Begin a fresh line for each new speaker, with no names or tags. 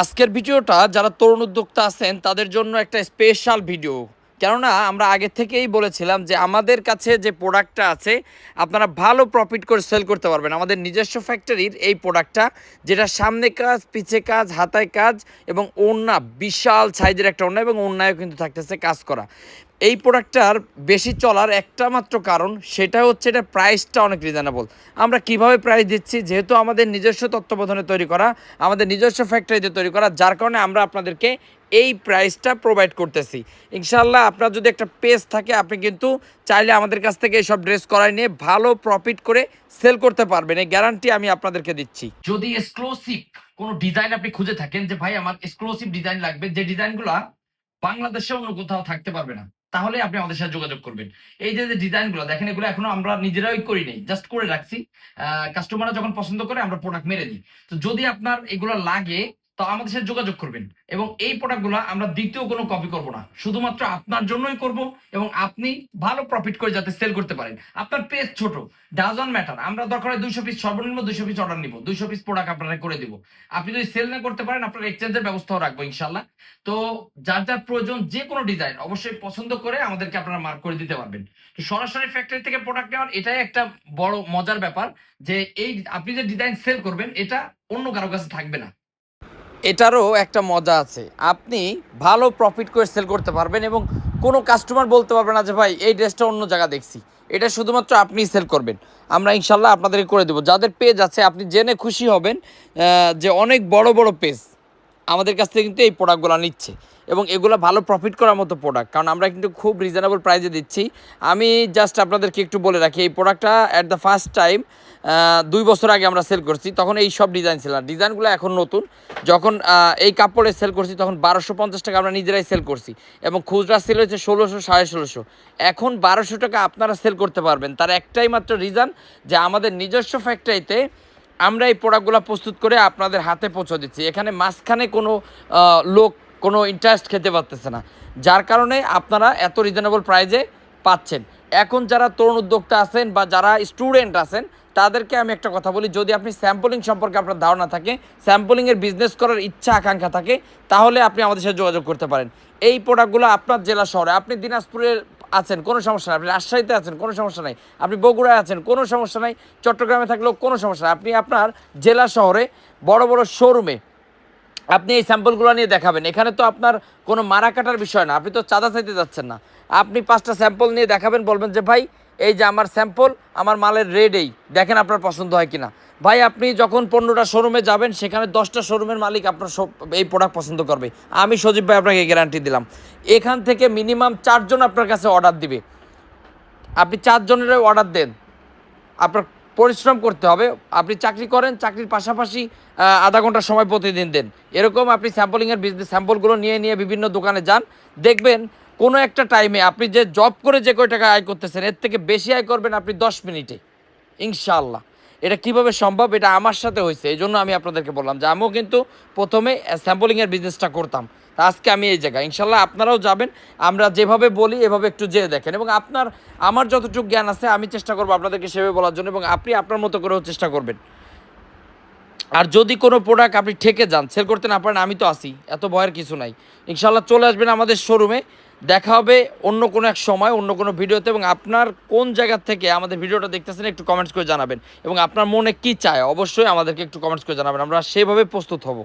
আজকের ভিডিওটা যারা তরুণ উদ্যোক্তা আছেন, তাদের জন্য একটা স্পেশাল ভিডিও কেননা আমরা আগে থেকেই বলেছিলাম যে আমাদের কাছে যে প্রোডাক্টটা আছে, আপনারা ভালো প্রফিট করে সেল করতে পারবেন। আমাদের নিজস্ব ফ্যাক্টরির এই প্রোডাক্টটা যেটা সামনে কাজ, পিছে কাজ, হাতায় কাজ এবং ওড়না, বিশাল সাইজের একটা ওড়না এবং ওড়নায়ও কিন্তু থাকতেছে কাজ করা। এই প্রোডাক্টটার বেশি চলার একটা মাত্র কারণ সেটা হচ্ছে এটা প্রাইসটা অনেক রিজনেবল আমরা কীভাবে প্রাইস দিচ্ছি? যেহেতু আমাদের নিজস্ব তত্ত্বাবধানে তৈরি করা, আমাদের নিজস্ব ফ্যাক্টরিতে তৈরি করা, যার কারণে আমরা আপনাদেরকে এই প্রাইসটা প্রোভাইড করতেছি। ইনশাল্লাহ আপনার যদি একটা পেজ থাকে, আপনি কিন্তু চাইলে আমাদের কাছ থেকে এইসব ড্রেস করাই নিয়ে ভালো প্রফিট করে সেল করতে পারবেন। এই গ্যারান্টি আমি আপনাদেরকে দিচ্ছি।
যদি এক্সক্লুসিভ কোনো ডিজাইন আপনি খুঁজে থাকেন যে, ভাই, আমার এক্সক্লুসিভ ডিজাইন লাগবে। যে ডিজাইনগুলো বাংলাদেশে অন্য কোথাও থাকতে পারবে না। তাহলে আপনি আমাদের সাথে যোগাযোগ করবেন। এই যে যে ডিজাইনগুলো দেখেন এগুলো এখনও আমরা নিজেরাই করি নাই জাস্ট করে রাখছি। কাস্টমাররা যখন পছন্দ করে, আমরা প্রোডাক্ট মেরে দিই। তো যদি আপনার এগুলো লাগে তো আমাদের সাথে যোগাযোগ করবেন। এবং এই প্রোডাক্টগুলো আমরা দ্বিতীয় কোনো কপি করব না। শুধুমাত্র আপনার জন্যই করব এবং আপনি ভালো প্রফিট করে যাতে সেল করতে পারেন। আপনার পেজ ছোট ডাজন ম্যাটার আমরা দরকার হয় দুইশো পিস সর্বনিম্ন দুইশো পিস অর্ডার নিব। দুইশো পিস প্রোডাক্ট আপনারা করে দিব। আপনি যদি সেল না করতে পারেন, আপনার এক্সচেঞ্জের ব্যবস্থাও রাখব ইনশাল্লাহ তো যার যার প্রয়োজন যে কোনো ডিজাইন অবশ্যই পছন্দ করে আমাদেরকে আপনারা মার্ক করে দিতে পারবেন। তো সরাসরি ফ্যাক্টরি থেকে প্রোডাক্ট নেওয়ার এটাই একটা বড় মজার ব্যাপার যে এই আপনি যে ডিজাইন সেল করবেন, এটা অন্য কারও কাছে থাকবে না।
এটারও একটা মজা আছে। আপনি ভালো প্রফিট করে সেল করতে পারবেন এবং কোনো কাস্টমার বলতে পারবে না যে, ভাই, এই ড্রেসটা অন্য জায়গা দেখছি। এটা শুধুমাত্র আপনি সেল করবেন। আমরা ইনশাল্লাহ আপনাদেরকে করে দেবো। যাদের পেজ আছে, আপনি জেনে খুশি হবেন যে অনেক বড় বড় পেজ আমাদের কাছ থেকে কিন্তু এই প্রোডাক্টগুলো নিচ্ছে। এবং এগুলো ভালো প্রফিট করার মতো প্রোডাক্ট কারণ আমরা কিন্তু খুব রিজনেবল প্রাইসে দিচ্ছি। আমি জাস্ট আপনাদেরকে একটু বলে রাখি, এই প্রোডাক্টটা অ্যাট দ্য ফার্স্ট টাইম দুই বছর আগে আমরা সেল করছি, তখন এই সব ডিজাইন ছিল না। ডিজাইনগুলো এখন নতুন। যখন এই কাপড়ে সেল করছি, তখন বারোশো পঞ্চাশ টাকা আমরা নিজেরাই সেল করছি। এবং খুচরা সেল হয়েছে ষোলোশো, সাড়ে ষোলোশো। এখন বারোশো টাকা আপনারা সেল করতে পারবেন। তার একটাই মাত্র রিজন যে আমাদের নিজস্ব ফ্যাক্টরিতে আমরা এই প্রোডাক্টগুলো প্রস্তুত করে আপনাদের হাতে পৌঁছে দিচ্ছি। এখানে মাঝখানে কোনো লোক, কোনো ইন্টারেস্ট খেতে পারতেছে না। যার কারণে আপনারা এত রিজনেবল প্রাইজে পাচ্ছেন। এখন যারা তরুণ উদ্যোক্তা আছেন বা যারা স্টুডেন্ট আছেন, তাদেরকে আমি একটা কথা বলি, যদি আপনি স্যাম্পলিং সম্পর্কে আপনার ধারণা থাকে স্যাম্পলিংয়ের বিজনেস করার ইচ্ছা, আকাঙ্ক্ষা থাকে, তাহলে আপনি আমাদের সাথে যোগাযোগ করতে পারেন। এই প্রোডাক্টগুলো আপনার জেলা শহরে, আপনি দিনাজপুরের আছেন, কোনো সমস্যা নাই। আপনি রাজশাহীতে আছেন, কোনো সমস্যা নাই। আপনি বগুড়ায় আছেন, কোনো সমস্যা নাই। চট্টগ্রামে থাকলেও কোনো সমস্যা নাই। আপনি আপনার জেলা শহরে বড় বড় শোরুমে আপনি এই স্যাম্পলগুলো নিয়ে দেখাবেন। এখানে তো আপনার কোনো মারা কাটার বিষয় না। আপনি তো চাঁদা চাইতে যাচ্ছেন না। আপনি পাঁচটা স্যাম্পল নিয়ে দেখাবেন, বলবেন যে, ভাই এই যে আমার স্যাম্পল আমার মালের রেড এই। দেখেন আপনার পছন্দ হয় কিনা। ভাই, আপনি যখন পনেরোটা শোরুমে যাবেন, সেখানে দশটা শোরুমের মালিক আপনার সব এই প্রোডাক্ট পছন্দ করবে। আমি সজীব ভাই আপনাকে গ্যারান্টি দিলাম। এখান থেকে মিনিমাম চারজন আপনার কাছে অর্ডার দিবে। আপনি চারজনের অর্ডার দেন। আপনার পরিশ্রম করতে হবে। আপনি চাকরি করেন, চাকরির পাশাপাশি আধা ঘণ্টা সময় প্রতিদিন দেন। এরকম আপনি স্যাম্পলিংয়ের বিজনেস স্যাম্পলগুলো নিয়ে নিয়ে বিভিন্ন দোকানে যান। দেখবেন কোনো একটা টাইমে আপনি যে জব করে যে কয় টাকা আয় করতেছেন, এর থেকে বেশি আয় করবেন আপনি দশ মিনিটে। ইনশাআল্লাহ। এটা কীভাবে সম্ভব? এটা আমার সাথে হয়েছে। এই জন্য আমি আপনাদেরকে বললাম যে আমিও কিন্তু প্রথমে স্যাম্পলিংয়ের বিজনেসটা করতাম। তা আজকে আমি এই জায়গায়। ইনশাল্লাহ আপনারাও যাবেন। আমরা যেভাবে বলি, এভাবে একটু যেয়ে দেখেন। এবং আপনার, আমার যতটুকু জ্ঞান আছে, আমি চেষ্টা করব আপনাদেরকে সেভাবে বলার জন্য এবং আপনি আপনার মতো করেও চেষ্টা করবেন। আর যদি কোনো প্রোডাক্ট আপনি ঠেকে যান সেল করতে না পারেন, আমি তো আসি এত ভয়ের কিছু নাই। ইনশাল্লাহ চলে আসবেন আমাদের শোরুমে দেখা হবে অন্য কোনো এক সময়, অন্য কোনো ভিডিওতে এবং আপনার কোন জায়গা থেকে আমাদের ভিডিওটা দেখতেছেন একটু কমেন্টস করে জানাবেন এবং আপনার মনে কি চায় অবশ্যই আমাদেরকে একটু কমেন্টস করে জানাবেন। আমরা সেভাবে প্রস্তুত হব।